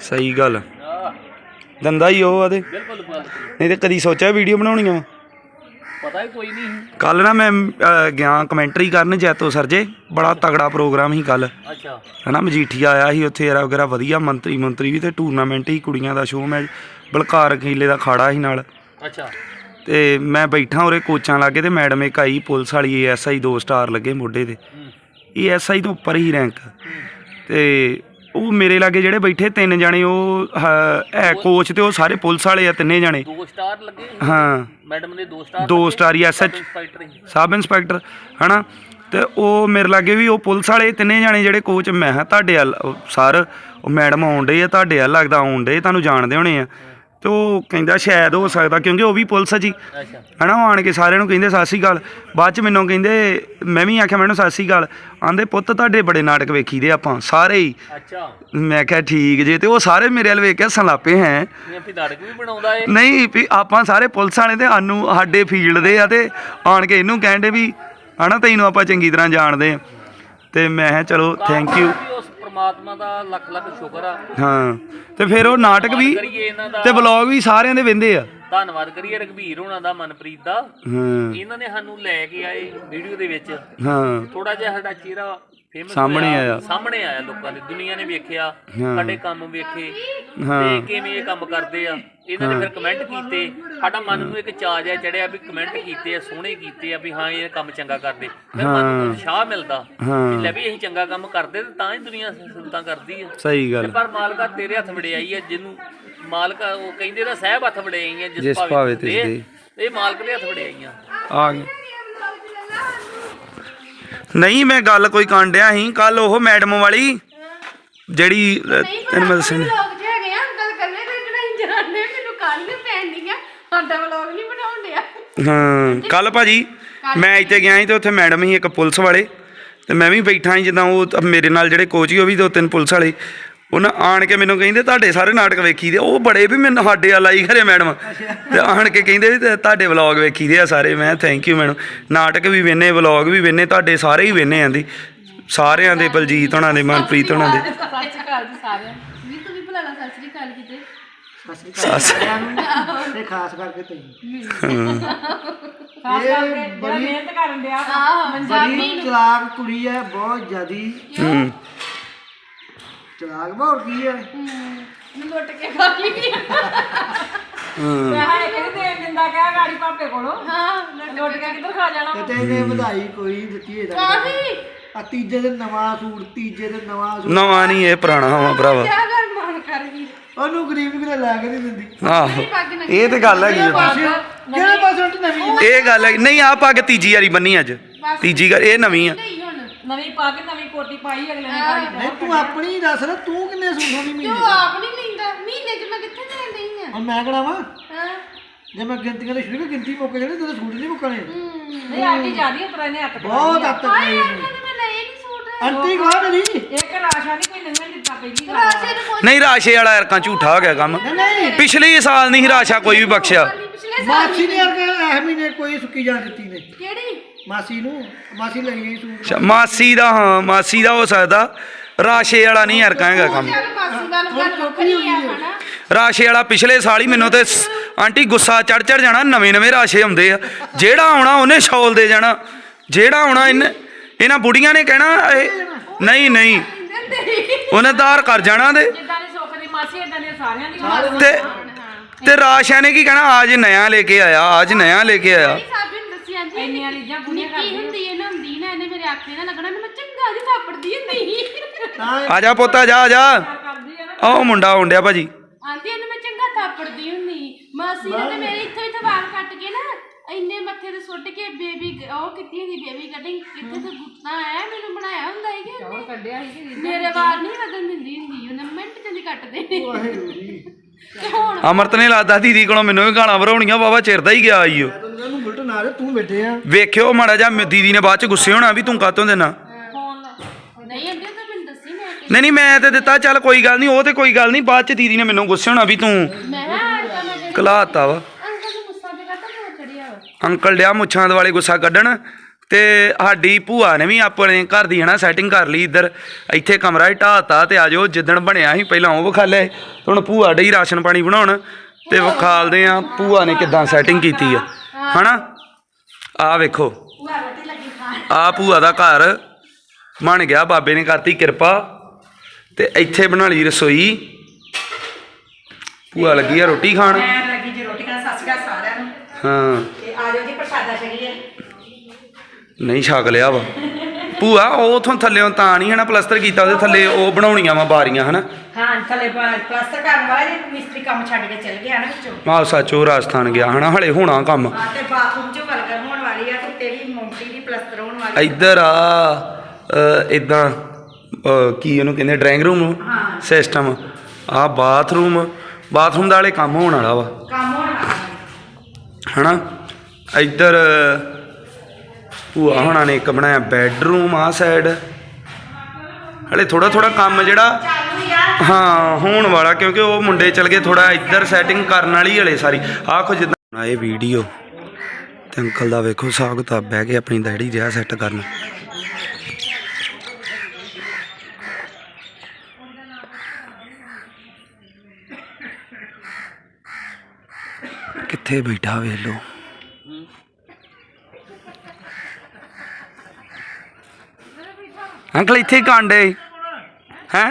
ਸਹੀ ਗੱਲ। ਦੰਦਾ ਹੀ ਉਹ ਆ ਤੇ। ਬਿਲਕੁਲ ਨਹੀਂ ਤੇ ਕਦੀ ਸੋਚਿਆ ਵੀਡੀਓ ਬਣਾਉਣੀਆਂ ਵਾ? ਪਤਾ ਹੀ ਕੋਈ ਨਹੀਂ ਕੱਲ ਨਾ ਮੈਂ ਅਹ, ਗਿਆ ਕਮੈਂਟਰੀ ਕਰਨ ਜੈਤੋ ਸਰ ਜੇ। ਬੜਾ ਤਗੜਾ ਪ੍ਰੋਗਰਾਮ ਸੀ ਕੱਲ। ਅੱਛਾ। ਹਨਾ ਮਜੀਠੀਆ ਆਇਆ ਸੀ ਉੱਥੇ ਯਾਰਾ ਵਗੈਰਾ ਵਧੀਆ ਮੰਤਰੀ ਮੰਤਰੀ ਵੀ ਤੇ ਟੂਰਨਾਮੈਂਟ ਹੀ ਕੁੜੀਆਂ ਦਾ ਸ਼ੋਅ ਮੈਚ ਬਲਕਾਰ ਖੀਲੇ ਦਾ ਖਾੜਾ ਸੀ ਨਾਲ। ਅੱਛਾ। ਤੇ ਮੈਂ ਬੈਠਾ ਉਰੇ ਕੋਚਾਂ ਲਾਗੇ ਤੇ ਮੈਡਮ ਇੱਕ ਆਈ ਪੁਲਿਸ ਵਾਲੀ ਐਸਆਈ ਦੋ ਸਟਾਰ ਲੱਗੇ ਮੋਢੇ ਤੇ। ਹੂੰ। ਇਹ ਐਸਆਈ ਤੋਂ ਉੱਪਰ ਹੀ ਰੈਂਕ ਤੇ ਉਹ ਮੇਰੇ ਲਾਗੇ ਜਿਹੜੇ ਬੈਠੇ ਤਿੰਨ ਜਣੇ ਉਹ ਹ- ਹੈ ਕੋਚ ਤੇ ਉਹ ਸਾਰੇ ਪੁਲਿਸ ਵਾਲੇ ਆ ਤਿੰਨੇ ਜਣੇ। ਦੋ ਸਟਾਰ ਲੱਗੇ ਹਾਂ। ਮੈਡਮ ਨੇ ਦੋ ਸਟਾਰ ਦੋ ਸਟਾਰ ਹੀ ਹੀ। ਸਬ ਇੰਸਪੈਕਟਰ ਹਨਾ? ਤੇ ਉਹ ਮੇਰੇ ਲਾਗੇ ਵੀ ਉਹ ਪੁਲਿਸ ਵਾਲੇ ਤਿੰਨੇ ਜਾਣੇ ਜਿਹੜੇ ਕੋਚ ਮੈਂ ਕਿਹਾ ਤੁਹਾਡੇ ਵੱਲ ਉਹ ਸਰ ਉਹ ਮੈਡਮ ਆਉਂਦੇ ਆ ਤੁਹਾਡੇ ਵੱਲ ਲੱਗਦਾ ਆਉਂਦੇ ਤੁਹਾਨੂੰ ਜਾਣਦੇ ਹੋਣੇ ਆ। ਤੇ ਉਹ ਕਹਿੰਦਾ ਸ਼ਾਇਦ ਹੋ ਸਕਦਾ ਕਿਉਂਕਿ ਉਹ ਵੀ ਪੁਲਿਸ ਆ ਜੀ। ਹਨਾ ਉਹ ਆਣ ਕੇ ਸਾਰਿਆਂ ਨੂੰ ਕਹਿੰਦੇ ਸਤਿ ਸ਼੍ਰੀ ਅਕਾਲ। ਬਾਅਦ ਚ ਮੈਨੂੰ ਕਹਿੰਦੇ ਮੈਂ ਵੀ ਆਖਿਆ ਮੈਨੂੰ ਸਤਿ ਸ਼੍ਰੀ ਅਕਾਲ। ਆਂਦੇ ਪੁੱਤ ਤੁਹਾਡੇ ਬੜੇ ਨਾਟਕ ਵੇਖੀਦੇ ਆਪਾਂ ਸਾਰੇ ਹੀ। ਅੱਛਾ। ਮੈਂ ਕਿਹਾ ਠੀਕ ਜੇ। ਤੇ ਉਹ ਸਾਰੇ ਮੇਰੇ ਵੱਲ ਵੇਖ ਕੇ ਹੱਸਣ ਲੱਪੇ ਹੈ। ਨਹੀਂ ਵੀ ਆਪਾਂ ਸਾਰੇ ਪੁਲਿਸ ਵਾਲੇ ਤੇ ਸਾਨੂੰ ਸਾਡੇ ਫੀਲਡ ਦੇ ਆ ਤੇ ਆਣ ਕੇ ਇਹਨੂੰ ਕਹਿੰਦੇ ਵੀ ਹਨਾ ਤੈਨੂੰ ਆਪਾਂ ਚੰਗੀ ਤਰ੍ਹਾਂ ਜਾਣਦੇ ਆ। ਤੇ ਮੈਂ ਕਿਹਾ ਚਲੋ ਥੈਂਕ ਯੂ ਪ੍ਰਮਾਤਮਾ ਦਾ ਲੱਖ ਲੱਖ ਸ਼ੁਕਰ ਆ। ਹਾਂ ਤੇ ਫਿਰ ਉਹ ਨਾਟਕ ਵੀ ਕਰੀਏ ਇਹਨਾਂ ਦਾ। ਤੇ ਵਲੌਗ ਵੀ ਸਾਰਿਆਂ ਦੇ ਵਿੰਦੇ ਆ। ਧੰਨਵਾਦ ਕਰੀਏ ਰਘਬੀਰ ਹੋਣਾ ਦਾ ਮਨਪ੍ਰੀਤ ਦਾ। ਹਾਂ। ਇਹਨਾਂ ਨੇ ਸਾਨੂੰ ਲੈ ਕੇ ਆਏ ਵੀਡੀਓ ਦੇ ਵਿੱਚ। ਹਾਂ। ਥੋੜਾ ਜਿਹਾ ਸਾਡਾ ਚਿਹਰਾ ਫੇਮਸ ਸਾਹਮਣੇ ਆਇਆ। ਸਾਹਮਣੇ ਆਇਆ ਲੋਕਾਂ ਦੇ ਦੁਨੀਆ ਨੇ ਵੇਖਿਆ ਹਾਂ। ਸਾਡੇ ਕੰਮ ਵੇਖੇ ਹਾਂ। ਤੇ ਕਿਵੇਂ ਇਹ ਕੰਮ ਕਰਦੇ ਆ? ਇਹਨਾਂ ਨੇ ਫਿਰ ਕਮੈਂਟ ਕੀਤੇ। ਸਾਡਾ ਮਨ ਨੂੰ ਇੱਕ ਚਾਅ ਜਿਹਾ ਚੜਿਆ ਵੀ ਕਮੈਂਟ ਕੀਤੇ ਆ ਸੋਹਣੇ ਕੀਤੇ ਆ ਵੀ ਹਾਂ ਇਹ ਕੰਮ ਚੰਗਾ ਕਰਦੇ। ਫਿਰ ਮਨ ਨੂੰ ਉਤਸ਼ਾਹ ਮਿਲਦਾ ਹਾਂ। ਵੀ ਲੈ ਵੀ ਅਸੀਂ ਚੰਗਾ ਕੰਮ ਕਰਦੇ ਤੇ ਤਾਂ ਹੀ ਦੁਨੀਆ ਸੰਤਾਂ ਕਰਦੀ ਆ। ਸਹੀ ਤੇ ਗੱਲ ਪਰ ਮਾਲਕਾ ਤੇਰੇ ਹੱਥ ਵੜਿਆਈ ਆ ਜਿਹਨੂੰ ਮਾਲਕਾ ਉਹ ਕਹਿੰਦੇ ਨਾ ਸਹਿਬ ਹੱਥ ਵੜਿਆਈ ਆ ਜਿਸ ਭਾਵੇਂ ਤਿਸ ਦੇ। ਇਹ ਮਾਲਕ ਦੇ ਹੱਥ ਵੜਿਆਈਆਂ ਆ ਗਏ। ਨਹੀਂ ਮੈਂ ਗੱਲ ਕੋਈ ਕਾਂਡਿਆ ਸੀ। ਕੱਲ ਉਹ ਮੈਡਮ ਵਾਲੀ ਜਿਹੜੀ ਤੈਨੂੰ ਮੈਂ ਦੱਸਣੀ ਵਲੌਗ ਚ ਹੈਗੇ ਆ ਅੰਕਲ ਕੱਲੇ ਤੇ ਬਣਾਈ ਜਾਂਦੇ ਮੈਨੂੰ ਕੱਲ ਨੂੰ ਪੈਂਦੀਆਂ ਸਾਡਾ ਵਲੌਗ ਨਹੀਂ ਬਣਾਉਣ ਡਿਆ। ਹਾਂ ਕੱਲ ਭਾਜੀ ਮੈਂ ਇੱਥੇ ਗਿਆ ਸੀ ਤੇ ਉੱਥੇ ਮੈਡਮ ਸੀ ਇੱਕ ਪੁਲਿਸ ਵਾਲੇ ਤੇ ਮੈਂ ਵੀ ਬੈਠਾ ਸੀ ਜਿੱਦਾਂ ਉਹ ਮੇਰੇ ਨਾਲ ਜਿਹੜੇ ਕੋਚ ਸੀ ਉਹ ਵੀ ਦੋ ਤਿੰਨ ਪੁਲਿਸ ਵਾਲੇ। ਉਹਨਾਂ ਆਣ ਕੇ ਮੈਨੂੰ ਕਹਿੰਦੇ ਤੁਹਾਡੇ ਸਾਰੇ ਨਾਟਕ ਵੇਖੀਦੇ ਆ। ਉਹ ਬੜੇ ਵੀ ਮੈਨੂੰ ਸਾਡੇ ਵੱਲ ਆਈ ਖਰੇ ਮੈਡਮ। ਤੇ ਆਣ ਕੇ ਕਹਿੰਦੇ ਵੀ ਤੇ ਤੁਹਾਡੇ ਵਲੌਗ ਵੇਖੀਦੇ ਆ ਸਾਰੇ। ਮੈਂ ਥੈਂਕ ਯੂ ਮੈਡਮ। ਨਾਟਕ ਵੀ ਵੇਨੇ ਵਲੌਗ ਵੀ ਵੇਨੇ ਤੁਹਾਡੇ ਸਾਰੇ ਹੀ ਵੇਨੇ ਆਂਦੀ ਸਾਰਿਆਂ ਦੇ ਬਲਜੀਤ ਹੋਣਾ ਦੇ ਮਨਪ੍ਰੀਤ ਹੋਣਾ ਦੇ। ਤੂੰ ਖਾਸ ਕਰਕੇ ਤੈਨੂੰ ਖਾਸ ਕਰਕੇ ਜਿਹੜਾ ਮਿਹਨਤ ਕਰਨ ਆਹ ਬੜੀ ਚਲਾਕ ਕੁੜੀ ਹੈ ਬਹੁਤ ਜ਼ਿਆਦੀ। ਚਲਾਕ ਬਹੁਤ ਕੀ ਹੈ? ਮੈਂ ਲੁੱਟ ਕੇ ਖਾ ਲਈ। ਹਾਂ ਪੈਸਾ ਇੱਕ ਨਹੀਂ ਦੇਣ ਦਿੰਦਾ ਕਿਆ ਗਾੜੀ ਪਾਪੇ ਕੋਲੋਂ। ਹਾਂ ਲੁੱਟ ਕੇ ਕਿੱਧਰ ਖਾ ਜਾਣਾ ਤੇ ਤੈਨੇ ਵਧਾਈ ਕੋਈ ਦਿੱਤੀ ਇਹਦਾ। ਕਾਫੀ ਆ ਤੀਜੇ ਦਿਨ ਨਵਾਂ ਸੂਟ ਤੀਜੇ ਦਿਨ ਨਵਾਂ ਸੂਟ। ਨਵਾਂ ਨਹੀਂ ਇਹ ਪੁਰਾਣਾ ਵਾ ਭਰਾਵਾ। ਕਿਆ ਕਰ ਮਾਨ ਕਰ ਉਹਨੂੰ ਗਰੀਬ ਵੀ ਲੈ ਕੇ ਨਹੀਂ ਦਿੰਦੀ। ਆਹੋ ਇਹ ਤੇ ਗੱਲ ਹੈਗੀ ਆ। ਕਿਹੜੇ ਪਾਸੇ ਉੱਟ ਨਵੀਂ ਇਹ ਗੱਲ ਹੈ ਨਹੀਂ ਆ ਪੱਗ ਤੀਜੀ ਵਾਰੀ ਬੰਨੀ ਅੱਜ। ਤੀਜੀ ਗੱਲ ਇਹ ਨਵੀਂ ਆ। ਨਵੀਂ ਪਾ ਕੇ ਨਵੀਂ ਕੋਟੀ ਪਾਈ ਅਗਲੇ ਨੇ ਗਾੜੀ ਨਹੀਂ ਤੂੰ ਆਪਣੀ ਦੱਸ ਨਾ ਤੂੰ ਕਿੰਨੇ ਸੂਟ ਹੋਣੀ ਤੂੰ ਮਹੀਨੇ ਆਪ ਨਹੀਂ ਲੈਂਦਾ ਮਹੀਨੇ ਚ ਮੈਂ ਕਿੱਥੇ ਦੇਣ ਡਈ ਆ? ਹੁਣ ਮੈਂ ਕਿਹੜਾ ਵਾ? ਹਾਂ। ਜੇ ਮੈਂ ਗਿਣਤੀਆਂ ਦੇ ਸ਼ੁਰੂ ਕਰ ਗਿਣਤੀ ਮੁੱਕ ਜਾਣੀ ਤੇਰੇ ਸੂਟ ਨਹੀਂ ਮੁੱਕਣੇ। ਨਹੀਂ ਆਂਟੀ ਜਾਦੀ ਉਤਰਾ ਨੇ ਹੱਥ ਬਹੁਤ ਯਾਰ ਕਦੇ ਮੈਂ ਲਏ ਨਹੀਂ ਸੂਟ। ਆਂਟੀ ਖਾ ਮੇਰੀ ਇੱਕ ਰਾਸ਼ਾ ਨਹੀਂ ਕੋਈ ਨੰਗਾ ਦਿੱਤਾ ਪਹਿਲੀ ਗੱਲ। ਰਾਸ਼ੇ ਨੂੰ ਕੋਈ ਨਹੀਂ ਰਾਸ਼ੇ ਵਾਲਾ ਯਰਕਾਂ ਝੂਠਾ ਹੋ ਗਿਆ ਕੰਮ। ਨਹੀਂ ਨਹੀਂ। ਪਿਛਲੇ ਸਾਲ ਨਹੀਂ ਰਾਸ਼ਾ ਕੋਈ ਵੀ ਬਖਸ਼ਿਆ। ਪਿਛਲੇ ਸਾਲ ਮਾਸੀ ਨੇ ਯਾਰ ਕਿ ਇਹ ਮਹੀਨੇ ਕੋਈ ਸੁੱਕੀ ਜਾਣ ਦਿੱਤੀ ਨੇ ਮਾਸੀ ਨੂੰ ਮਾਸੀ ਲਈ ਗਈ ਸੂਟ। ਅੱਛਾ, ਮਾਸੀ ਦਾ ਹਾਂ ਮਾਸੀ ਦਾ ਹੋ ਸਕਦਾ। ਰਾਸ਼ੇ ਵਾਲਾ ਨਹੀਂ ਯਰਕਾਂ ਹੈਗਾ ਕੰਮ। ਚੱਲ ਮਾਸੀ ਗੱਲ ਕਰ ਵੱਖਰੀ ਆ ਹਨਾ? ਰਾਸ਼ੇ ਵਾਲਾ ਪਿਛਲੇ ਸਾਲ ਹੀ ਮੈਨੂੰ ਤੇ ਸ- ਆਂਟੀ ਗੁੱਸਾ ਚੜ ਚੜ ਜਾਣਾ ਨਵੇਂ ਨਵੇਂ ਰਾਸ਼ੇ ਆਉਂਦੇ ਆ। ਜਿਹੜਾ ਆਉਣਾ ਉਹਨੇ ਸ਼ੌਲ ਦੇ ਜਾਣਾ। ਜਿਹੜਾ ਆਉਣਾ ਇਹਨੇ ਇਹਨਾਂ ਬੁੜੀਆਂ ਨੇ ਕਹਿਣਾ ਇਹ ਨਹੀਂ ਨਹੀਂ। ਉਹਨੇ ਧਾਰ ਕਰ ਜਾਣਾ ਤੇ ਜਿੱਦਾਂ ਦੀ ਸੁੱਖ ਦੀ ਮਾਸੀ ਇਦਾਂ ਦੀਆਂ ਸਾਰਿਆਂ ਦੀ ਮਾਸੀ। ਤੇ ਤੇ ਰਾਸ਼ਾ ਨੇ ਕੀ ਕਹਿਣਾ? ਅੱਜ ਨਿਆ ਲੈ ਕੇ ਆਇਆ ਅੱਜ ਨਿਆ ਲੈ ਕੇ ਆਇਆ। ਸਾਬੀ ਨੂੰ ਦੱਸਿਆ ਜੀ ਇੰਨੀਆਂ ਰੀਝਾਂ ਪੂਰੀਆਂ ਨਿੱਕੀ ਹੁੰਦੀ ਇਹ ਨਾ ਹੁੰਦੀ ਨਾ ਇਹਨੇ ਮੇਰੇ ਆਖੇ ਨਾ ਲੱਗਣਾ ਮੈਨੂੰ ਚੰਗਾ ਦੀ ਥਾਪੜਦੀ ਹੁੰਦੀ ਤਾਂ ਆ ਜਾ ਪੁੱਤ ਆ ਜਾ ਆ ਜਾ। ਕਰਦੀ ਆ ਨਾ। ਉਹ ਮੁੰਡਾ ਆਉਂਦਿਆ ਭਾਜੀ। ਆਂਦੀ ਇਹਨੂੰ ਮੈਂ ਚੰਗਾ ਥਾਪੜਦੀ ਹੁੰਦੀ ਮਾਸੀ ਨੇ ਤੇ ਇੱਥੋਂ ਇੱਥੋਂ ਵਾਲ ਕੱਟ ਕੇ ਨਾ ਇੰਨੇ ਮੱਥੇ ਤੇ ਸੁੱਟ ਕੇ ਬੇਬੀ ਉਹ ਕੀਤੀ ਹੁੰਦੀ ਬੇਬੀ ਕਟਿੰਗ ਕਿੱਥੇ ਤੇ ਗੁੱਤਾ ਆਇਆ ਮੈਨੂੰ ਬਣਾਇਆ ਹੁੰਦਾ ਹੈ ਕਿ ਉਹਨੇ। ਕੱਢਿਆ ਸੀ ਕਿ ਮੇਰੇ ਵਾਲ ਨਹੀਂ ਵਧਣ ਦਿੰਦੀ ਹੁੰਦੀ ਉਹਨੇ ਮਿੰਟ ਚ ਨਹੀਂ ਕੱਟਦੇ। ਤੇ ਹੁਣ ਅਮਰਤ ਨੇ ਲਾਦਾ ਦੀਦੀ ਕੋਲੋਂ ਮੈਨੂੰ ਵੀ ਗਾਲਾਂ ਭਰਾਉਣੀਆਂ ਬਾਬਾ ਚਿਰ ਦਾ ਹੀ ਗਿਆ ਈ ਓ। ਤੈਨੂੰ ਉਲਟ ਨਾ ਰਹੇ ਤੂੰ ਬੈਠੇ ਆ। ਵੇਖਿਓ ਮਾੜਾ ਜਾ ਦੀਦੀ ਨੇ ਬਾਅਦ ਚ ਗੁੱਸੇ ਹੋਣਾ ਵੀ ਤੂੰ ਕਾਤੋਂ ਦੇਣਾ। ਫੋਨ ਨਹੀਂ ਅੰਦੇ ਤਾਂ ਮੈਨੂੰ ਦੱਸੀ ਮੈਂ ਕਿ ਨਹੀਂ ਨਹੀਂ ਮੈਂ ਤੇ ਦਿੱਤਾ ਚੱਲ ਕੋਈ ਗੱਲ ਨਹੀਂ ਉਹ ਤੇ ਕੋਈ ਗੱਲ ਨਹੀਂ ਬਾਅਦ ਚ ਦੀਦੀ ਨੇ ਮੈਨੂੰ ਗੁੱਸੇ ਹੋਣਾ ਵੀ ਤੂੰ ਮੈਂ ਕਲਾਤਾ ਵਾ। ਅੰਕਲ ਡਿਆ ਮੁੱਛਾਂ ਦੇ ਵਾਲੇ ਗੁੱਸਾ ਕੱਢਣ ਤੇ ਸਾਡੀ ਭੂਆ ਨੇ ਵੀ ਆਪਣੇ ਘਰ ਦੀ ਹਨਾ ਸੈਟਿੰਗ ਕਰ ਲਈ ਇੱਧਰ। ਇੱਥੇ ਕਮਰਾ ਹੀ ਢਾਤਾ ਤੇ ਆਜੋ ਜਿੱਦਣ ਬਣਿਆ ਸੀ ਪਹਿਲਾਂ ਉਹ ਵਿਖਾ ਲਿਆ ਹੁਣ ਭੂਆ ਡਈ ਰਾਸ਼ਨ ਪਾਣੀ ਬਣਾਉਣ ਤੇ ਵਿਖਾਲਦੇ ਆ ਭੂਆ ਨੇ ਕਿਦਾਂ ਸੈਟਿੰਗ ਕੀਤੀ ਆ। ਹਨਾ? ਆ ਵੇਖੋ। ਆ ਭੂਆ ਦਾ ਘਰ ਬਣ ਗਿਆ ਬਾਬੇ ਨੇ ਕਰਤੀ ਕਿਰਪਾ ਤੇ ਇੱਥੇ ਬਣਾ ਲਈ ਰਸੋਈ। ਭੂਆ ਲੱਗੀ ਆ ਰੋਟੀ ਖਾਣ। ਮੈਂ ਲੱਗੀ ਜੀ ਰੋਟੀ ਖਾਣ ਸਤਿ ਸ਼੍ਰੀ ਅਕਾਲ ਸਾਰਿਆਂ ਨੂੰ। ਹਾਂ ਤੇ ਆ ਜਾਓ ਜੀ ਪ੍ਰਸ਼ਾਦਾ ਛਕੀਏ ਨਹੀਂ ਛਕ ਲਿਆ ਵਾ। ਭੂਆ ਉਹ ਉਥੋਂ ਥੱਲੇੋਂ ਤਾਂ ਨਹੀਂ ਹਨਾ ਪਲਸਤਰ ਕੀਤਾ ਉਹਦੇ ਥੱਲੇ ਉਹ ਬਣਾਉਣੀਆਂ ਵਾ ਬਾਰੀਆਂ ਹਨਾ। ਹਾਂ ਥੱਲੇ ਪ- ਪਲਾਸਟਰ ਕਰਨ ਵਾਲਾ ਜੀ ਮਿਸਤਰੀ ਕੰਮ ਛੱਡ ਕੇ ਚਲ ਗਿਆ ਨਾ ਵਿੱਚੋਂ। ਆਹ ਸੱਚੋ ਰਾਜਸਥਾਨ ਗਿਆ ਹਨਾ ਹਲੇ ਹੋਣਾ ਕੰਮ। ਹਾਂ ਤੇ ਬਾਥਰੂਮ ਚੋਂ ਵਲਗਰ ਹੋਣ ਵਾਲੀ ਆ ਤੇ ਤੇਰੀ ਮੌਂਟੀ ਦੀ ਪਲਾਸਟਰ ਹੋਣ ਵਾਲੀ ਇੱਧਰ ਆ ਇਦਾਂ ਕੀ ਉਹਨੂੰ ਕਹਿੰਦੇ ਡਰਾਇੰਗ ਰੂਮ। ਸਿਸਟਮ। ਆ ਬਾਥਰੂਮ ਬਾਥਰੂਮ ਦਾ ਹਲੇ ਕੰਮ ਹੋਣ ਵਾਲਾ ਵਾ। ਕੰਮ ਹੋਣ ਵਾਲਾ। ਹਨਾ ਇੱਧਰ ਭੂਆ ਹੋਣਾ ਨੇ ਇੱਕ ਬਣਾਇਆ ਬੈੱਡਰੂਮ ਆ ਸਾਈਡ ਹਲੇ ਥੋੜਾ ਥੋੜਾ ਕੰਮ ਜਿਹੜਾ ਹਾਂ, ਹੋਣ ਵਾਲਾ, ਕਿਉਂਕਿ ਉਹ ਮੁੰਡੇ ਚਲ ਗਏ ਥੋੜਾ ਇੱਧਰ ਸੈਟਿੰਗ ਕਰਨ ਵਾਲੀ ਹਲੇ ਸਾਰੀ। ਆਖੋ ਜਿੱਦਾਂ ਇਹ ਵੀਡੀਓ ਤੇ ਅੰਕਲ ਦਾ ਵੇਖੋ ਹਿਸਾਬ ਕਿਤਾਬ ਬਹਿ ਕੇ ਆਪਣੀ ਦਾੜੀ ਜਿਹਾ ਸੈੱਟ ਕਰਨ। ਕਿੱਥੇ ਬੈਠਾ ਵੇਖ ਲੋ ਅੰਕਲ ਇੱਥੇ ਹੀ ਕਾਂਡੇ ਹੈ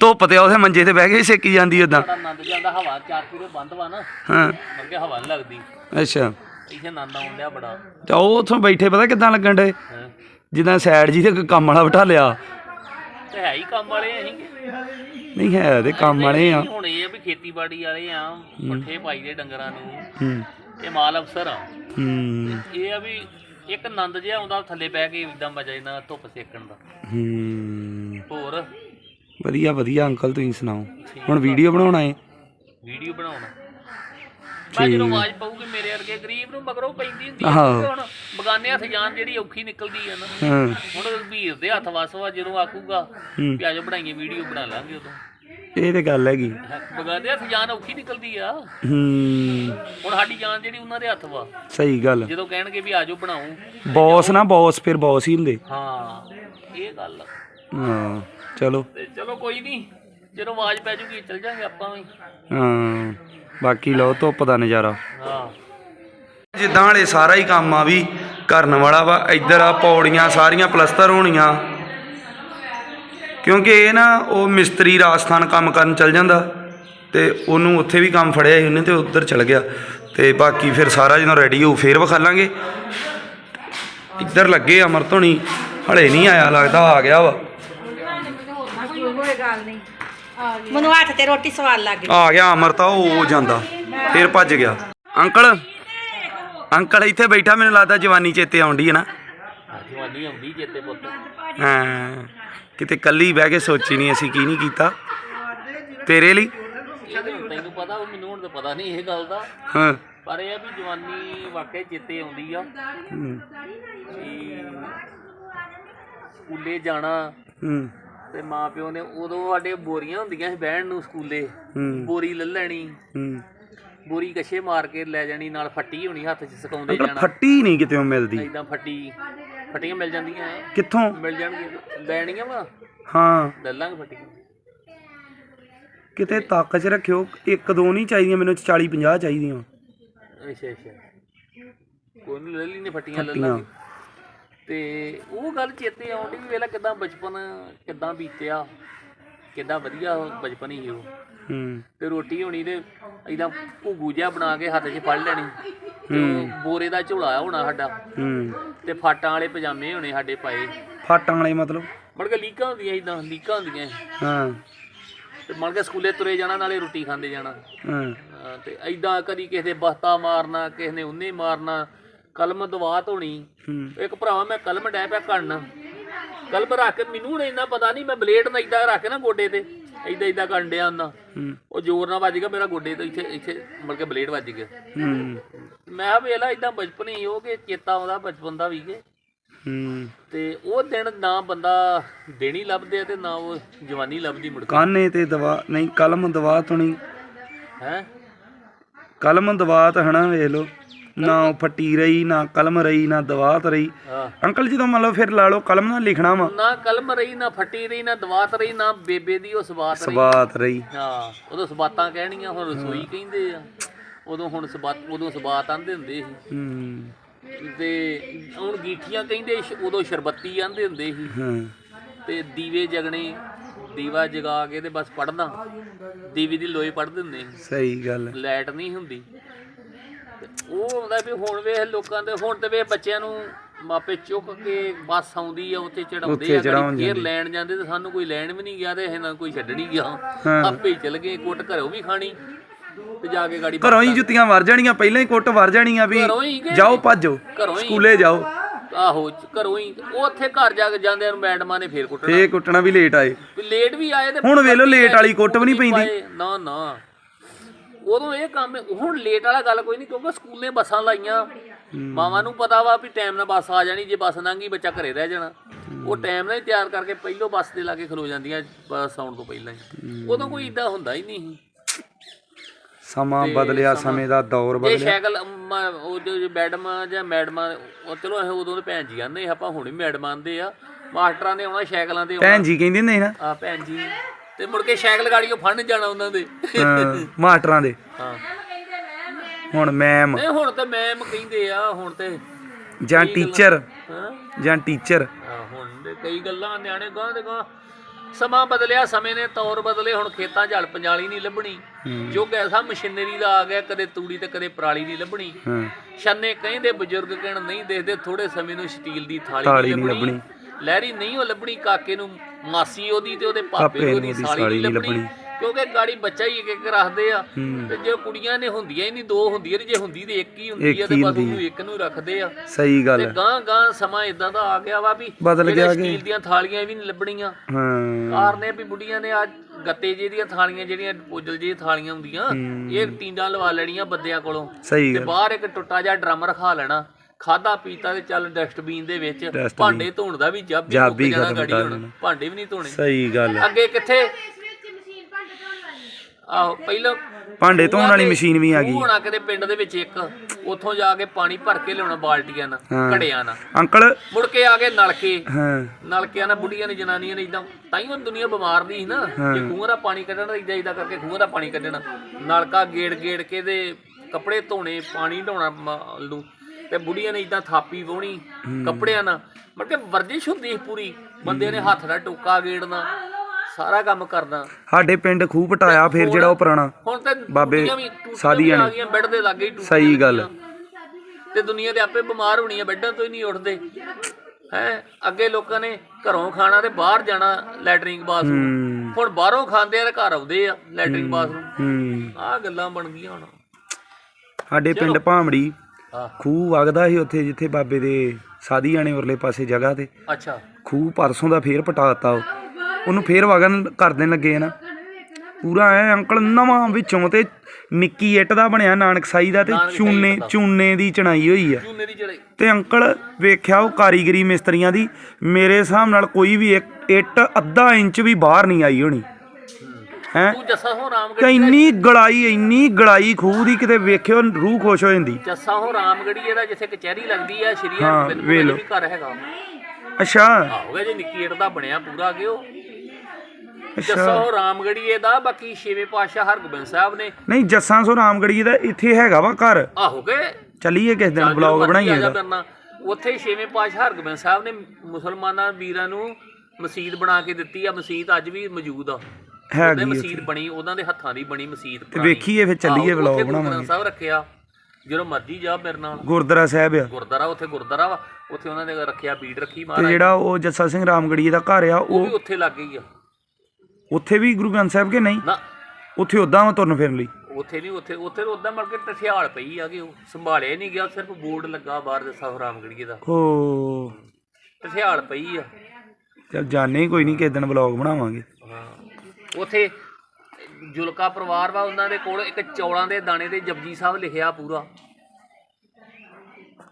ਧੁੱਪ ਤੇ ਉਹਦੇ ਮੰਜੇ ਤੇ ਬਹਿ ਕੇ ਸੇਕੀ ਜਾਂਦੀ ਉਦਾਂ ਆਨੰਦ ਜਾਂਦਾ ਹਵਾ ਚਾਰ ਪੂਰੇ ਬੰਦ ਵਾ ਨਾ। ਹਾਂ। ਮਰਕੇ ਹਵਾ ਨਹੀਂ ਲੱਗਦੀ। ਅੱਛਾ। ਇੱਥੇ ਆਨੰਦ ਆਉਣ ਡਿਆ ਬੜਾ। ਤੇ ਉਹ ਉਥੋਂ ਬੈਠੇ ਪਤਾ ਕਿਦਾਂ ਲੱਗਣ ਡੇ ਹੈਂ। ਜਿੱਦਾਂ ਸਾਈਡ ਜੀ ਤੇ ਕੋਈ ਕੰਮ ਵਾਲਾ ਬਿਠਾ ਲਿਆ। ਤੇ ਹੈ ਹੀ ਕੰਮ ਵਾਲੇ ਅਸੀਂ। ਨਹੀਂ ਹੈ ਤੇ ਕੰਮ ਵਾਲੇ ਆ। ਹੁਣ ਇਹ ਆ ਵੀ ਖੇਤੀਬਾੜੀ ਵਾਲੇ ਆ ਪੱਠੇ ਪਾਈ ਦੇ ਡੰਗਰਾਂ ਨੂੰ। ਹੂੰ। ਇਹ ਮਾਲ ਅਫਸਰ ਆ। ਹੂੰ। ਇਹ ਆ ਵੀ ਇੱਕ ਆਨੰਦ ਜਿਹਾ ਆਉਂਦਾ ਥੱਲੇ ਬਹਿ ਕੇ ਇਦਾਂ ਮਜ਼ਾ ਇਹਨਾਂ ਧੁੱਪ ਸੇਕਣ ਦਾ। ਹੂੰ। ਹੋਰ? ਵਧੀਆ ਵਧੀਆ ਅੰਕਲ ਤੁਸੀਂ ਸੁਣਾਓ? ਹੁਣ ਵੀਡੀਓ ਬਣਾਉਣਾ ਹੈ ਵੀਡੀਓ ਬਣਾਉਣਾ। ਮੈਂ ਜਦੋਂ ਆਵਾਜ਼ ਮੇਰੇ ਵਰਗੇ ਗਰੀਬ ਨੂੰ ਮਗਰੋਂ ਪੈਂਦੀ ਹੁੰਦੀ ਆ ਹੁਣ ਬਗਾਨੇ ਹੱਥ ਜਾਣ ਜਿਹੜੀ ਔਖੀ ਨਿਕਲਦੀ ਆ ਨਾ। ਹੁਣ ਵੀਰ ਦੇ ਹੱਥ ਵਸ ਵਾ ਜਦੋਂ ਆਖੂਗਾ ਹੂੰ। ਵੀ ਆਜੋ ਬਣਾਈਏ ਵੀਡੀਓ ਬਣਾ ਲਾਂਗੇ ਉਦੋਂ। ਇਹ ਤੇ ਗੱਲ ਹੈਗੀ। ਬਗਾਨੇ ਹੱਥ ਜਾਨ ਔਖੀ ਨਿਕਲਦੀ ਆ। ਹੂੰ। ਹੁਣ ਸਾਡੀ ਜਾਨ ਜਿਹੜੀ ਉਹਨਾਂ ਦੇ ਹੱਥ ਵਾ। ਸਹੀ ਗੱਲ। ਜਦੋਂ ਕਹਿਣਗੇ ਵੀ ਆਜੋ ਬਣਾਓ। ਬੌਸ ਨਾ ਬੌਸ ਫਿਰ ਬੌਸ ਹੀ ਹੁੰਦੇ। ਹਾਂ ਇਹ ਗੱਲ। ਹਾਂ ਚਲੋ। ਚਲੋ ਕੋਈ ਨਹੀਂ ਜਦੋਂ ਆਵਾਜ਼ ਪੈ ਜੂਗੀ ਚੱਲ ਜਾਾਂਗੇ ਆਪਾਂ ਵੀ। ਹਾਂ ਬਾਕੀ ਲਓ ਧੁੱਪ ਦਾ ਨਜ਼ਾਰਾ। ਹਾਂ। ਜਿੱਦਾਂ ਹਲੇ ਸਾਰਾ ਹੀ ਕੰਮ ਆ ਵੀ ਕਰਨ ਵਾਲਾ ਵਾ ਇੱਧਰ ਆ ਪੌੜੀਆਂ ਸਾਰੀਆਂ ਪਲਸਤਰ ਹੋਣੀਆਂ। ਕਿਉਂਕਿ ਇਹ ਨਾ ਉਹ ਮਿਸਤਰੀ ਰਾਜਸਥਾਨ ਕੰਮ ਕਰਨ ਚਲ ਜਾਂਦਾ ਤੇ ਉਹਨੂੰ ਉੱਥੇ ਵੀ ਕੰਮ ਫੜਿਆ ਸੀ ਉਹਨੇ ਤੇ ਉੱਧਰ ਚਲ ਗਿਆ ਤੇ ਬਾਕੀ ਫਿਰ ਸਾਰਾ ਜਦੋਂ ਰੈਡੀ ਹੋਊ ਫੇਰ ਵਿਖਾਲਾਂਗੇ ਇੱਧਰ ਲੱਗੇ ਅਮਰਤ ਹੋਣੀ ਹਲੇ ਨਹੀਂ ਆਇਆ ਲੱਗਦਾ ਆ ਗਿਆ ਵਾ। ਕੋਈ ਗੱਲ ਨਹੀਂ ਮੈਨੂੰ ਹੱਥ ਤੇ ਰੋਟੀ ਸਵਾਦ ਲੱਗ ਗਈ। ਆ ਗਿਆ ਅਮਰਤਾ ਉਹ ਜਾਂਦਾ ਫੇਰ ਭੱਜ ਗਿਆ। ਅੰਕਲ ਅੰਕਲ ਇੱਥੇ ਬੈਠਾ ਮੈਨੂੰ ਲੱਗਦਾ ਜਵਾਨੀ ਚੇਤੇ ਆਉਂਦੀ ਹੈ ਨਾ। ਜਵਾਨੀ ਆਉਂਦੀ ਚੇਤੇ ਪੁੱਤ। ਹਾਂ। ਕਿਤੇ ਕੱਲੀ ਬਹਿ ਕੇ ਸੋਚੀ ਨਹੀਂ ਅਸੀਂ ਕੀ ਨਹੀਂ ਕੀਤਾ। ਤੇਰੇ ਲਈ? ਤੈਨੂੰ ਪਤਾ ਉਹ ਮੈਨੂੰ ਹੁਣ ਤਾਂ ਪਤਾ ਨਹੀਂ ਇਹ ਗੱਲ ਦਾ। ਹਾਂ। ਪਰ ਇਹ ਆ ਵੀ ਜਵਾਨੀ ਵਾਕਿਆ ਚੇਤੇ ਆਉਂਦੀ ਆ। ਵੀ ਸਕੂਲੇ ਜਾਣਾ। ਹੂੰ। ਤੇ ਮਾਂ ਪਿਓ ਨੇ ਉਦੋਂ ਸਾਡੇ ਬੋਰੀਆਂ ਹੁੰਦੀਆਂ ਸੀ ਬਹਿਣ ਨੂੰ ਸਕੂਲੇ। ਹੂੰ। ਬੋਰੀ ਲੈ ਲੈਣੀ। ਹੂੰ। ਬੋਰੀ ਕਛੇ ਮਾਰ ਕੇ ਲੈ ਜਾਣੀ ਨਾਲ ਫੱਟੀ ਹੋਣੀ ਹੱਥ 'ਚ ਸਕਾਉਂਦੇ ਅੰਕਲ ਜਾਣਾ। ਫੱਟੀ ਨਹੀਂ ਕਿਤੇ ਮਿਲਦੀ। ਇਦਾਂ ਫੱਟੀ। ਫੱਟੀਆਂ ਮਿਲ ਜਾਂਦੀਆਂ ਐ। ਕਿੱਥੋਂ? ਮਿਲ ਜਾਣਗੀਆਂ। ਲੈਣੀਆਂ ਵਾ। ਹਾਂ। ਲੈ ਲਾਂਗੇ ਫੱਟੀਆਂ। ਕਿਤੇ ਤੱਕ 'ਚ ਰੱਖਿਓ ਇੱਕ ਦੋ ਨਹੀਂ ਚਾਹੀਦੀਆਂ ਮੈਨੂੰ 40 50 ਚਾਹੀਦੀਆਂ। ਅੱਛਾ ਅੱਛਾ। ਕੋਈ ਨਹੀਂ ਲੈ ਲੈਣੇ ਫੱਟੀਆਂ ਲੈ ਫੱਟੀਆਂ। ਲਾਂਗੇ ਤੇ ਉਹ ਗੱਲ ਚੇਤੇ ਆਉਂਦੀ ਵੀ ਵੇਲਾ ਕਿਦਾਂ ਬਚਪਨ ਕਿਦਾਂ ਬੀਤਿਆ। ਕਿਦਾਂ ਵਧੀਆ ਬਚਪਨ ਹੀ ਉਹ। ਹੂੰ ਤੇ ਰੋਟੀ ਹੋਣੀ ਤੇ ਇਦਾਂ ਘੁੱਗੂ ਜਿਹਾ ਬਣਾ ਕੇ ਹੱਥ 'ਚ ਫੜ ਲੈਣੀ। ਤੇ ਉਹ ਬੋਰੇ ਦਾ ਝੋਲਾ ਹੋਣਾ ਸਾਡਾ। ਹੂੰ। ਤੇ ਫਾਟਾਂ ਵਾਲੇ ਪਜਾਮੇ ਹੋਣੇ ਸਾਡੇ ਪਾਏ। ਫਾਟਾਂ ਵਾਲੇ ਮਤਲਬ? ਮੜ ਕੇ ਲੀਕਾਂ ਹੁੰਦੀਆਂ ਇਦਾਂ ਲੀਕਾਂ ਹੁੰਦੀਆਂ। ਹਾਂ। ਤੇ ਮੜ ਕੇ ਸਕੂਲੇ ਤੁਰੇ ਜਾਣਾ ਨਾਲੇ ਰੋਟੀ ਖਾਂਦੇ ਜਾਣਾ। ਹਾਂ। ਹਾਂ, ਤੇ ਐਦਾਂ ਕਦੀ ਕਿਸੇ ਦੇ ਬਸਤਾ ਮਾਰਨਾ ਕਿਸੇ ਨੇ ਉਹਨੇ ਮਾਰਨਾ। ਕਲਮ ਦਵਾਤ ਹੋਣੀ ਹੂੰ। ਇੱਕ ਭਰਾਵਾ ਮੈਂ ਕਲਮ ਡੈ ਪਿਆ ਕੱਢਣਾ ਕਲਮ ਰੱਖ ਕੇ ਮੈਨੂੰ ਹੁਣ ਇੰਨਾ ਪਤਾ ਨਹੀਂ ਮੈਂ ਬਲੇਡ ਨਾਲ ਇਦਾਂ ਰੱਖ ਕੇ ਨਾ ਗੋਡੇ ਤੇ। ਇਦਾਂ ਇਦਾਂ ਕਰਨ ਡਿਆ ਹੂੰ। ਉਹ ਜ਼ੋਰ ਨਾਲ ਵੱਜ ਗਿਆ ਮੇਰਾ ਗੋਡੇ ਤੋਂ ਇੱਥੇ ਇੱਥੇ ਮੜ ਕੇ ਬਲੇਡ ਵੱਜ ਗਿਆ। ਹੂੰ। ਮੈਂ ਵੇਲਾ ਇਦਾਂ ਬਚਪਨ ਹੀ ਉਹ ਕਿ ਚੇਤਾ ਆਉਂਦਾ ਬਚਪਨ ਦਾ ਵੀ ਕਿ। ਹੂੰ। ਤੇ ਉਹ ਦਿਨ ਨਾ ਬੰਦਾ ਦੇਣੀ ਲੱਭਦੇ ਆ ਤੇ ਨਾ ਉਹ ਜਵਾਨੀ ਲੱਭਦੀ ਮੁੜ ਕੇ। ਕਾਨੇ ਤੇ ਦਵਾ ਨਹੀਂ ਕਲਮ ਦਵਾ ਤੋਣੀ। ਹੈ? ਕਲਮ ਦਵਾ ਤਾਂ ਹਨਾ ਵੇਖ ਲਓ। ਨਾ ਉਹ ਫੱਟੀ ਰਹੀ ਨਾ ਕਲਮ ਰਹੀ ਨਾ ਦਵਾਤ ਰਹੀ। ਹਾਂ। ਅੰਕਲ ਜਦੋਂ ਮੰਨ ਲਓ ਫਿਰ ਲਾ ਲਓ ਕਲਮ ਨਾਲ ਲਿਖਣਾ ਵਾ। ਨਾ ਕਲਮ ਰਹੀ ਨਾ ਫੱਟੀ ਰਹੀ ਨਾ ਦਵਾਤ ਰਹੀ ਨਾ ਬੇਬੇ ਦੀ ਉਹ ਸਬਾਤ ਰਹੀ। ਸਬਾਤ ਰਹੀ। ਹਾਂ ਉਦੋਂ ਸਬਾਤਾਂ ਕਹਿਣੀਆਂ ਹੁਣ ਰਸੋਈ ਕਹਿੰਦੇ ਆ। ਉਦੋਂ ਹੁਣ ਸਬਾਤ ਉਦੋਂ ਸਬਾਤ ਆਂਦੇ ਹੁੰਦੇ ਸੀ। ਹੂੰ। ਤੇ ਹੁਣ ਗੀਠੀਆਂ ਕਹਿੰਦੇ ਸ਼- ਉਦੋਂ ਸ਼ਰਬੱਤੀ ਆਂਦੇ ਹੁੰਦੇ ਸੀ। ਹਾਂ। ਤੇ ਦੀਵੇ ਜਗਣੇ ਦੀਵਾ ਜਗਾ ਕੇ ਤੇ ਬਸ ਪੜਨਾ ਦੀਵੇ ਦੀ ਲੋਈ ਪੜਦੇ ਹੁੰਦੇ ਸੀ। ਸਹੀ ਗੱਲ। ਲਾਈਟ ਨਹੀਂ ਹੁੰਦੀ। ਤੇ ਉਹ ਹੁੰਦਾ ਵੀ ਹੁਣ ਵੇਖ ਲੋਕਾਂ ਦੇ ਹੁਣ ਤੇ ਵੇਖ ਬੱਚਿਆਂ ਨੂੰ ਮਾਪੇ ਚੁੱਕ ਕੇ ਬੱਸ ਆਉਂਦੀ ਆ ਉੱਥੇ ਚੜਾਉਂਦੇ ਆ ਫੇਰ ਲੈਣ ਜਾਂਦੇ ਤੇ ਸਾਨੂੰ ਕੋਈ ਲੈਣ ਵੀ ਨਹੀਂ ਗਿਆ ਤੇ ਇਹਨਾਂ ਕੋਈ ਛੱਡਣ ਹੀ। ਗਿਆ। ਆਪੇ ਚਲ ਗਏ ਕੁੱਟ ਘਰੋਂ ਵੀ ਖਾਣੀ ਤੇ ਜਾ ਕੇ ਗਾੜੀ ਘਰੋਂ ਹੀ ਜੁੱਤੀਆਂ ਵਰ ਜਾਣੀਆਂ ਪਹਿਲਾਂ ਹੀ ਕੁੱਟ ਵਰ ਜਾਣੀਆਂ ਵੀ ਜਾਓ ਭੱਜੋ ਸਕੂਲੇ ਜਾਓ। ਆਹੋ ਘਰੋਂ ਹੀ। ਉਹ ਉੱਥੇ ਘਰ ਜਾ ਕੇ ਜਾਂਦੇ ਨੂੰ ਮੈਡਮਾਂ ਨੇ ਫੇਰ ਕੁੱਟਣਾ। ਫੇਰ ਕੁੱਟਣਾ ਵੀ ਲੇਟ ਆਏ। ਵੀ ਲੇਟ ਵੀ ਆਏ ਤੇ ਹੁਣ ਵੇਖ ਲਓ ਲੇਟ ਵਾਲੀ ਕੁੱਟ ਵੀ ਨਹੀਂ ਪੈਂਦੀ। ਨਾ ਨਾ। ਉਦੋਂ ਇਹ ਕੰਮ ਹੁਣ ਲੇਟ ਵਾਲਾ ਗੱਲ ਕੋਈ ਨਹੀਂ ਕਿਉਂਕਿ ਸਕੂਲੇ ਬੱਸਾਂ ਲਾਈਆਂ। ਮਾਵਾਂ ਨੂੰ ਪਤਾ ਵਾ ਵੀ ਟਾਈਮ ਨਾਲ ਬੱਸ ਆ ਜਾਣੀ ਜੇ ਬੱਸ ਲੰਘੀ ਬੱਚਾ ਘਰੇ ਰਹਿ ਜਾਣਾ। ਉਹ ਟਾਈਮ ਨਾਲ ਹੀ ਤਿਆਰ ਕਰਕੇ ਪਹਿਲੋਂ ਬੱਸ ਦੇ ਲਾਗੇ ਖਲੋ ਜਾਂਦੀਆਂ ਬੱਸ ਆਉਣ ਤੋਂ ਪਹਿਲਾਂ ਹੀ। ਉਦੋਂ ਕੋਈ ਇਦਾਂ ਹੁੰਦਾ ਹੀ ਨਹੀਂ। ਸਮਾਂ ਬਦਲਿਆ ਸਮੇਂ ਦਾ ਦੌਰ ਬਦਲਿਆ। ਸਾਈਕਲ ਮ- ਉਹ ਜੋ ਮੈਡਮਾਂ ਜਾਂ ਮੈਡਮਾਂ ਉਹ ਚਲੋ ਅਸੀਂ ਉਦੋਂ ਦੇ ਭੈਣ ਜੀ ਆਂਦੇ ਆਪਾਂ ਹੁਣ ਵੀ ਮੈਡਮਾਂ ਆਂਦੇ ਆ। ਮਾਸਟਰਾਂ ਨੇ ਆਉਣਾ ਤੇ ਆਉਣਾ। ਭੈਣ ਜੀ ਕਹਿੰਦੇ ਨੇ ਨਾ? ਆ ਭੈਣ ਜੀ। ਤੇ ਮੁੜ ਕੇ ਸਾਈਕਲ ਗਾੜੀਓ ਫੜਨ ਜਾਣਾ ਉਹਨਾਂ ਦੇ। ਹਾਂ, ਮਾਸਟਰਾਂ ਦੇ। ਹਾਂ। ਹੁਣ ਮੈਮ। ਨਹੀਂ ਹੁਣ ਤੇ ਮੈਮ ਕਹਿੰਦੇ ਆ ਹੁਣ ਤੇ ਜਾਂ ਟੀਚਰ। ਹਾਂ। ਜਾਂ ਟੀਚਰ। ਆ, ਹੁਣ ਤੇ ਕਈ ਗੱਲਾਂ ਨਿਆਣੇ ਗਾਂ ਦੇ ਗਾਂ ਸਮਾਂ ਬਦਲਿਆ ਸਮੇਂ ਨੇ ਤੌਰ ਬਦਲੇ ਹੁਣ ਖੇਤਾਂ 'ਚ ਹਲ ਪੰਜਾਲੀ ਨਹੀਂ ਲੱਭਣੀ। ਯੁੱਗ ਐਸਾ ਮਸ਼ੀਨਰੀ ਦਾ ਆ ਗਿਆ ਕਦੇ ਤੂੜੀ ਤੇ ਕਦੇ ਪਰਾਲੀ ਨਹੀਂ ਲੱਭਣੀ। ਹਾਂ। ਛੰਨੇ ਕਹਿੰਦੇ ਬਜ਼ੁਰਗ ਕਹਿਣ ਨਹੀਂ ਦੇਖਦੇ ਥੋੜੇ ਸਮੇਂ ਨੂੰ ਸਟੀਲ ਦੀ ਥਾਲੀ ਨਹੀਂ ਲੱਭਣੀ। ਲਹਿਰੀ ਨਹੀਂ ਉਹ ਲੱਭਣੀ ਕਾਕੇ ਨੂੰ ਮਾਸੀ ਉਹਦੀ ਤੇ ਉਹਦੇ ਪਾਪੇ ਪਾਪੇ ਨੂੰ ਉਹਦੀ ਸਾਲੀ ਨਹੀਂ ਲੱਭਣੀ। ਕਿਉਂਕਿ ਗਾੜੀ ਬੱਚਾ ਹੀ ਇੱਕ ਇੱਕ ਰੱਖਦੇ ਆ। ਤੇ ਜੇ ਕੁੜੀਆਂ ਨੇ ਹੁੰਦੀਆਂ ਹੀ ਨਹੀਂ ਦੋ ਹੁੰਦੀਆਂ ਜੇ ਹੁੰਦੀ ਤੇ ਇੱਕ ਹੀ ਹੁੰਦੀ ਆ ਤੇ ਬਸ ਉਹਨੂੰ ਇੱਕ ਨੂੰ ਰੱਖਦੇ ਆ। ਸਹੀ ਗੱਲ ਤੇ। ਗਾਂ ਗਾਂ ਸਮਾਂ ਇਦਾਂ ਦਾ ਆ ਗਿਆ ਵਾ ਵੀ ਬਦਲ ਗਿਆ ਕਿ- ਸਟੀਲ ਦੀਆਂ ਥਾਲੀਆਂ ਵੀ ਨਹੀਂ ਲੱਭਣੀਆਂ। ਹਾਂ। ਕਾਰਨ ਵੀ ਬੁੱਢੀਆਂ ਨੇ ਅੱਜ ਗੱਤੇ ਜਿਹੇ ਦੀਆਂ ਥਾਲੀਆਂ ਜਿਹੜੀਆਂ ਪੋਜਲ ਜਿਹੀ ਥਾਲੀਆਂ ਹੁੰਦੀਆਂ ਇਹ ਟੀਂਡਾਂ ਲਵਾ ਲੈਣੀਆਂ ਬੰਦਿਆਂ ਕੋਲੋਂ। ਤੇ ਬਾਹਰ ਇੱਕ ਟੁੱਟਾ ਜਿਹਾ ਡਰਮ ਰਖਾ ਲੈਣਾ। ਖਾਦਾ ਪੀਤਾ ਤੇ ਚੱਲ ਡਸਟਬੀਨ ਦੇ ਵਿੱਚ Dustbin। ਭਾਂਡੇ ਧੋਣ ਦਾ ਵੀ ਜੱਬ ਵੀ ਜੱਬ ਜਾਣਾ ਖਤਮ ਕਰ ਹੁਣ। ਦੇਣਾ। ਭਾਂਡੇ ਵੀ ਨਹੀਂ ਧੋਣੇ। ਸਹੀ ਗੱਲ ਹੈ। ਅੱਗੇ ਕਿੱਥੇ? ਆਹੋ ਪਹਿਲਾਂ ਭਾਂਡੇ ਧੋਣ ਵਾਲੀ ਮਸ਼ੀਨ ਵੀ ਆ ਗਈ। ਹੋਣਾ ਕਿਤੇ ਪਿੰਡ ਦੇ ਵਿੱਚ ਇੱਕ ਉੱਥੋਂ ਜਾ ਕੇ ਪਾਣੀ ਭਰ ਕੇ ਲਿਆਉਣਾ ਬਾਲਟੀਆਂ ਨਾਲ ਹਾਂ। ਘੜਿਆਂ ਨਾਲ। ਅੰਕਲ? ਮੁੜ ਕੇ ਆ ਗਏ ਨਲਕੇ। ਹਾਂ। ਨਲਕਿਆਂ ਨਾਲ ਬੁੱਢੀਆਂ ਨੇ ਜਨਾਨੀਆਂ ਨੇ ਇਦਾਂ ਤਾਂ ਹੀ ਉਹ ਦੁਨੀਆ ਬਿਮਾਰ ਨਹੀਂ ਸੀ ਨਾ। ਜੇ ਖੂਹਾਂ ਦਾ ਪਾਣੀ ਕੱਢਣਾ ਇਦਾਂ ਇਦਾਂ ਕਰਕੇ ਖੂਹਾਂ ਦਾ ਪਾਣੀ ਕੱਢਣਾ। ਨਲਕਾ ਗੇੜ ਗੇੜ ਕੇ ਦੇ ਕੱਪੜੇ ਧੋਣੇ ਪਾਣੀ ਢਾਉਣਾ ਮ- ਨੂੰ ਤੇ ਬੁੱਢੀਆਂ ਨੇ ਇਦਾਂ ਥਾਪੀ ਵਾਹਣੀ ਕੱਪੜਿਆਂ ਨਾਲ। ਮਤਲਬ ਕਿ ਵਰਜਿਸ਼ ਹੁੰਦੀ ਸੀ ਪੂਰੀ ਬੰਦੇ ਨੇ ਹੱਥ ਦਾ ਟੋਕਾ ਗੇੜਨਾ ਸਾਰਾ ਕੰਮ ਕਰਨਾ। ਸਾਡੇ ਪਿੰਡ ਖੂਹ ਪਟਾਇਆ ਫਿਰ ਜਿਹੜਾ ਉਹ ਪੁਰਾਣਾ। ਹੁਣ ਤੇ ਬਾਬੇ ਟੂਟੀਆਂ ਵੀ ਟੂਟੀਆਂ ਸਾਧੀਆਂ ਵੀ ਆ ਨੇ। ਗਈਆਂ ਬੈੱਡ ਦੇ ਲਾਗੇ ਹੀ ਸਹੀ ਗੱਲ। ਤੇ ਦੁਨੀਆ ਦੇ ਆਪੇ ਬਿਮਾਰ ਹੋਣੀ ਆ ਬੈੱਡਾਂ ਤੋਂ ਹੀ ਨਹੀਂ ਉੱਠਦੇ। ਹੈ ਅੱਗੇ ਲੋਕਾਂ ਨੇ ਘਰੋਂ ਖਾਣਾ ਤੇ ਬਾਹਰ ਜਾਣਾ ਲੈਟਰਿੰਗ ਬਾਥਰੂਮ। ਹੁਣ ਬਾਹਰੋਂ ਖਾਂਦੇ ਆ ਤੇ ਘਰ ਆਉਂਦੇ ਆ ਲੈਟਰਿੰਗ ਬਾਥਰੂਮ। ਆਹ ਗੱਲਾਂ ਬਣ ਗਈਆਂ ਹੁਣ। ਸਾਡੇ ਪਿੰਡ ਭਾਮੜੀ ਖੂਹ ਵਗਦਾ ਸੀ ਉੱਥੇ ਜਿੱਥੇ ਬਾਬੇ ਦੇ ਸਾਧੀਆਂ ਨੇ ਉਰਲੇ ਪਾਸੇ ਜਗ੍ਹਾ ਤੇ। ਅੱਛਾ। ਖੂਹ ਪਰਸੋਂ ਦਾ ਫੇਰ ਪਟਾਤਾ ਉਹ। ਉਹਨੂੰ ਫੇਰ ਵਗਨ ਕਰ ਦੇਣ ਲੱਗੇ ਨਾ ਪੂਰਾ ਐ ਅੰਕਲ ਨਵਾਂ ਵਿੱਚੋਂ ਤੇ ਨਿੱਕੀ ਇੱਟ ਦਾ ਬਣਿਆ ਨਾਨਕ ਸਾਈ ਦਾ ਤੇ ਚੂਨੇ। ਚੂਨੇ ਦੀ ਚਣਾਈ ਹੋਈ ਆ। ਚੂਨੇ ਦੀ ਚੜਾਈ ਤੇ ਅੰਕਲ ਵੇਖਿਆ ਉਹ ਕਾਰੀਗਰੀ ਮਿਸਤਰੀਆਂ ਦੀ ਮੇਰੇ ਹਿਸਾਬ ਨਾਲ ਕੋਈ ਵੀ ਇੱਕ ਇੱਟ ਅੱਧਾ ਇੰਚ ਵੀ ਬਾਹਰ ਨਹੀਂ ਆਈ ਹੋਣੀ। ਹੈ? ਤੂੰ ਜੱਸਾ ਹੋ ਤੇ ਰਾਮਗੜੀ ਇੰਨੀ ਗੜਾਈ ਇੰਨੀ ਗੜਾਈ ਖੂਹ ਦੀ ਕਿਤੇ ਵੇਖਿਓ ਰੂਹ ਖੁਸ਼ ਹੋ ਜਾਂਦੀ। ਜੱਸਾ ਹੋ ਰਾਮਗੜੀ ਇਹਦਾ ਜਿੱਥੇ ਕਚਹਿਰੀ ਲੱਗਦੀ ਆ ਸ਼੍ਰੀ ਹਾਂ, ਹਰਗੋਬਿੰਦ ਵੇਖ ਕੋਲ ਲਓ। ਵੀ ਘਰ ਹੈਗਾ। ਅੱਛਾ। ਆਹੋਗਾ ਜੇ ਨਿੱਕੀ ਏਟ ਦਾ ਬਣਿਆ ਪੂਰਾ ਕਿ ਉਹ ਜੱਸਾ ਅੱਛਾ ਹੋ ਰਾਮਗੜੀ ਇਹਦਾ ਬਾਕੀ ਛੇਵੇਂ ਪਾਤਸ਼ਾਹ ਹਰਗੋਬਿੰਦ ਸਾਹਿਬ ਨੇ। ਨਹੀਂ ਜੱਸਾਂ ਸੋ ਰਾਮਗੜੀ ਦਾ ਇੱਥੇ ਹੈਗਾ ਵਾ ਘਰ। ਆਹੋ ਚੱਲੀਏ ਕਿਸ ਦਿਨ ਬਲੌਗ ਬਣਾਈਏ ਇਹਦਾ। ਕਰਨਾ ਉੱਥੇ ਛੇਵੇਂ ਪਾਤਸ਼ਾਹ ਹਰਗੋਬਿੰਦ ਸਾਹਿਬ ਨੇ ਮੁਸਲਮਾਨਾਂ ਵੀਰਾਂ ਨੂੰ ਮਸਜਿਦ ਬਣਾ ਕੇ ਦਿੱਤੀ ਆ। ਮਸਜਿਦ ਅੱਜ ਵੀ ਮੌਜੂਦ ਆ। ਹੈਗੀ ਮਸਜਿਦ ਬਣੀ ਉਹਨਾਂ ਦੇ ਹੱਥਾਂ ਦੀ ਬਣੀ ਮਸਜਿਦ ਤੇ ਵੇਖੀਏ ਫਿਰ ਚੱਲੀਏ ਆਹੋ, ਵਲੌਗ ਉੱਥੇ ਗੁਰੂ ਬਣਾਵਾਂਗੇ ਸਾਹਿਬ ਰੱਖਿਆ। ਜਦੋਂ ਮਰਜ਼ੀ ਜਾ ਮੇਰੇ ਨਾਲ। ਗੁਰਦੁਆਰਾ ਸਾਹਿਬ ਆ। ਗੁਰਦਾਰਾ ਉੱਥੇ ਗੁਰਦਾਰਾ ਵਾ। ਉੱਥੇ ਉਹਨਾਂ ਨੇ ਰੱਖਿਆ ਬੀੜ ਰੱਖੀ ਤੇ ਮਹਾਰਾਜ ਜਿਹੜਾ ਉਹ ਜੱਸਾ ਸਿੰਘ ਰਾਮਗੜੀ ਦਾ ਘਰ ਆ ਉਹ ਵੀ ਉਹ ਉੱਥੇ ਲੱਗ ਗਈ ਆ। ਉੱਥੇ ਵੀ ਗੁਰੂ ਗ੍ਰੰਥ ਸਾਹਿਬ ਕੇ ਨਹੀਂ? ਨਾ। ਉੱਥੇ ਉਦਾਂ ਵਾ ਤੁਰਨ ਫਿਰਨ ਲਈ? ਉੱਥੇ ਨਹੀਂ ਉੱਥੇ ਉੱਥੇ ਉਦਾਂ ਮੜ ਕੇ ਟਠਿਆਲ ਪਈ ਆ ਕਿ ਉਹ ਸੰਭਾਲਿਆ ਨਹੀਂ ਗਿਆ ਸਿਰਫ ਬੋਰਡ ਲੱਗਾ ਬਾਹਰ ਦੇ ਰਾਮਗੜੀਏ ਦਾ। ਹੋ। ਟਠਿਆਲ ਪਈ ਆ। ਚੱਲ ਜਾਣੇ ਕੋਈ ਨਹੀਂ ਕਿਸ ਦਿਨ ਵਲੌਗ ਬਣਾਵਾਂਗੇ। ਹਾਂ। ਉੱਥੇ ਜੁਲਕਾ ਪਰਿਵਾਰ ਵਾ ਉਹਨਾਂ ਦੇ ਕੋਲ ਇੱਕ ਚੌਲਾਂ ਦੇ ਦਾਣੇ ਤੇ ਜਪਜੀ ਸਾਹਿਬ ਲਿਖਿਆ ਪੂਰਾ।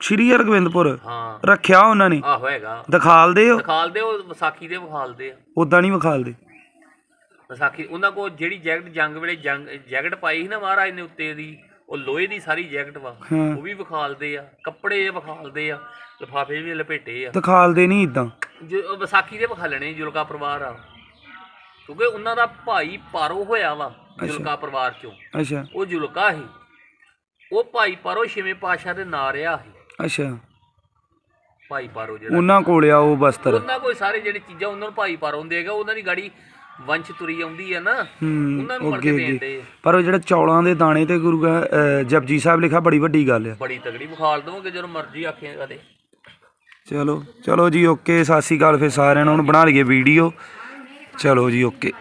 ਸ਼੍ਰੀ ਹਰਗੋਬਿੰਦਪੁਰ? ਹਾਂ। ਰੱਖਿਆ ਉਹਨਾਂ ਨੇ? ਆਹੋ ਹੈਗਾ। ਦਿਖਾਲਦੇ ਹੋ ਵਿਖਾਲਦੇ ਉਹ ਵਿਸਾਖੀ ਦੇ ਵਿਖਾਲਦੇ ਆ। ਉਦਾਂ ਨਹੀਂ ਵਿਖਾਲਦੇ ਵਿਸਾਖੀ ਉਹਨਾਂ ਕੋਲ ਜਿਹੜੀ ਜੈਕਟ ਜੰਗ ਵੇਲੇ ਜੰਗ ਜੈਕਟ ਪਾਈ ਸੀ ਨਾ ਮਹਾਰਾਜ ਨੇ ਉੱਤੇ ਦੀ ਉਹ ਲੋਹੇ ਦੀ ਸਾਰੀ ਜੈਕਟ ਵਾ ਹਾਂ। ਉਹ ਵੀ ਵਿਖਾਲਦੇ ਆ ਕੱਪੜੇ ਵਿਖਾਲਦੇ ਆ ਲਿਫਾਫੇ ਵੀ ਲਪੇਟੇ ਆ। ਦਿਖਾਲਦੇ ਨਹੀਂ ਇਦਾਂ ਜੋ ਵਿਸਾਖੀ ਦੇ ਵਿਖਾਲਣੇ ਜੁਲਕਾ ਪਰਿਵਾਰ ਆ। ਕਿਉਂਕਿ ਉਹਨਾਂ ਦਾ ਭਾਈ ਪਾਰੋ ਹੋਇਆ ਵਾ ਜੁਲਕਾ ਪਰਿਵਾਰ ਚੋਂ। ਅੱਛਾ। ਉਹ ਜੁਲਕਾ ਸੀ। ਉਹ ਭਾਈ ਪਾਰੋ ਛੇਵੇਂ ਪਾਸ਼ਾ ਦੇ ਨਾਂ ਰਿਹਾ ਸੀ। ਅੱਛਾ। ਭਾਈ ਪਾਰੋ ਜਿਹੜਾ। ਉਹਨਾਂ ਕੋਲ ਆ ਉਹ ਬਸਤਰ। ਉਹਨਾਂ ਕੋਈ ਸਾਰੇ ਜਿਹੜੀ ਚੀਜ਼ਾਂ ਉਹਨਾਂ ਨੂੰ ਭਾਈ ਪਾਰੋ ਦੇਗਾ ਉਹਨਾਂ ਦੀ ਗਾੜੀ ਵੰਸ਼ ਤੁਰੀ ਆਉਂਦੀ ਆ ਨਾ। ਹੂੰ ਉਹਨਾਂ ਨੂੰ ਅੱਗੇ ਦੇਣ ਅੱਗੇ ਦੇ। ਪਰ ਉਹ ਜਿਹੜਾ ਚੌਲਾਂ ਦੇ ਦਾਣੇ ਤੇ ਗੁਰੂ ਜਪਜੀ ਸਾਹਿਬ ਲਿਖਿਆ ਬੜੀ ਵੱਡੀ ਗੱਲ ਆ। ਬੜੀ ਤਗੜੀ ਵਿਖਾਲ ਦਵਾਂਗੇ ਜਦੋਂ ਮਰਜ਼ੀ ਆਖੇ ਕਦੇ ਚਲੋ ਚਲੋ ਜੀ ਓਕੇ ਸਤਿ ਸ਼੍ਰੀ ਅਕਾਲ ਫਿਰ ਸਾਰਿਆਂ ਨੂੰ। ਹੁਣ ਬਣਾ ਲਈਏ ਵੀਡੀਓ ਚਲੋ ਜੀ ਓਕੇ।